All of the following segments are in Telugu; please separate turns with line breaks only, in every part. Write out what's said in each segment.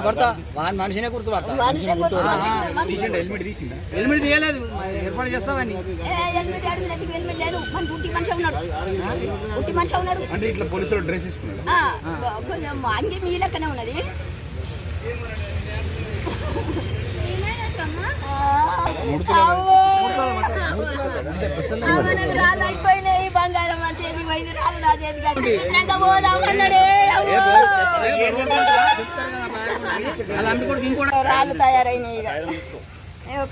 పడతా వాని మనిషినే గుర్తుపడతా.
మనిషి.
హెల్మెట్
తీయలేదు ఏర్పాటు చేస్తావని
ఏ, హెల్మెట్ ఆడు నెత్తికి హెల్మెట్ లేదు మన ఉట్టి మనిషి ఉన్నాడు ఉట్టి మనిషి ఉన్నాడు
అంటే ఇట్లా పోలీసులు డ్రెస్ తీసుకున్నాడు
ఆ, కొంచెం అంగి మీ లెక్కనే ఉన్నది రాళ్ళు అయిపోయినాయి బంగారం అంటే రాళ్ళు నా తిన్నాక పోదాం అన్నాడే రాళ్ళు తయారైనాయి ఇక.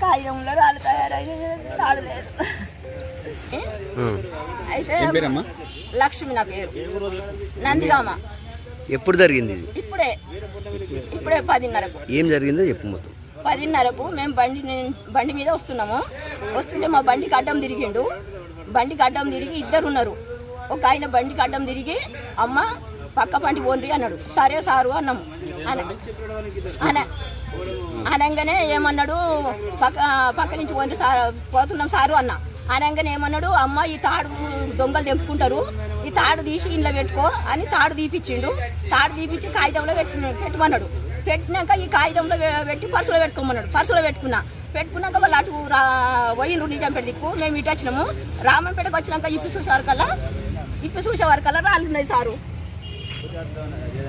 కాగితంలో రాళ్ళు తయారైనాయి. తాడు లేదు. అయితే లక్ష్మి నా పేరు. నందిగామ.
ఎప్పుడు జరిగింది
ఇప్పుడే. ఇప్పుడే పదిన్నరకు.
ఏం జరిగిందో చెప్పు మొత్తం.
పదిన్నరకు మేము బండి బండి మీద వస్తున్నాము. వస్తుంటే మా బండికి అడ్డం తిరిగిండు. బండికి అడ్డం తిరిగి ఇద్దరు ఉన్నారు. ఒక ఆయన బండికి అడ్డం తిరిగి అమ్మ పక్క పంటి పోండ్రి అన్నాడు. సరే సారు అన్నాము. అన అన అనగానే ఏమన్నాడు పక్క పక్క నుంచి పోండి సార్ పోతున్నాం సారు అన్న. అనగానే ఏమన్నాడు అమ్మ ఈ తాడు దొంగలు తెంపుకుంటారు. ఈ తాడు తీసి ఇంట్లో పెట్టుకో అని తాడు తీపిచ్చిండు. తాడు తీపిచ్చి కాగితంలో పెట్టు పెట్టమన్నాడు. పెట్టినాక ఈ కాగితంలో పెట్టి పర్సులో పెట్టుకోమన్నాడు. పర్సులో పెట్టుకున్నా. పెట్టుకున్నాక వాళ్ళు అటు రా పోయినరు నిజంపేట దిక్కు. మేము ఇటు వచ్చినాము. రామంపేటకు వచ్చినాక ఇప్పి చూసే వరకల్లా ఇప్పి చూసే వరకల్లా రాళ్ళు ఉన్నాయి సారు. Ricardo, Natalia,